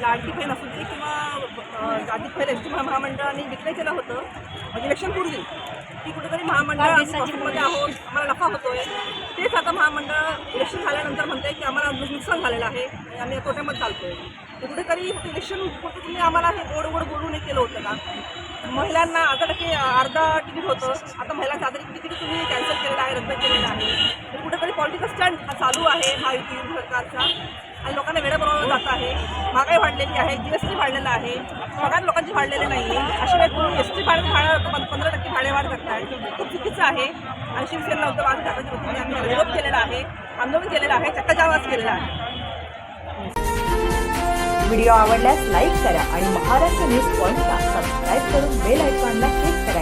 लाडकी बहीण असू दे किंवा जाती बहीण एस टी महामंडळाने डिक्लेअर केलं होतं म्हणजे इलेक्शनपूर्वी की कुठेतरी महामंडळ प्रॉफिटमध्ये आहोत आम्हाला नफा होतोय. तेच आता महामंडळ इलेक्शन झाल्यानंतर म्हणते की आम्हाला नुकसान झालेलं आहे आणि आम्ही तोट्यामध्ये चालतोय. तर कुठेतरी इलेक्शन कुठे तुम्ही आम्हाला हे गोड गोड बोलून हे केलं होतं का महिलांना अर्धा टक्के अर्धा तिकीट होतं. आता महिलांचं अर्धा तिकीट तुम्ही कॅन्सल केलेलं आहे रद्द केलेलं आहे. तर कुठेतरी पॉलिटिकल स्टंट हा चालू आहे महायुती सरकारचा आणि लोकांना वेळ वाढलेली आहे जी एस टी वाढलेला आहे. पगार लोकांची वाढलेले नाही आहे अशा वेळेस तुम्ही एस टी भाडं भाडं पंधरा टक्के भाडेवाढ करताय. खूप चुकीचं आहे. आणि शिवसेनेला होतं वाद ठाकरेच्या वतीने आम्ही याला विरोध केलेला आहे. आंदोलन केलेलं आहे. चक्काजावाज केलेला आहे. व्हिडिओ आवडल्यास लाईक करा आणि महाराष्ट्र न्यूज पॉइंटला सबस्क्राईब करून बेल आयकॉनला क्लिक करा.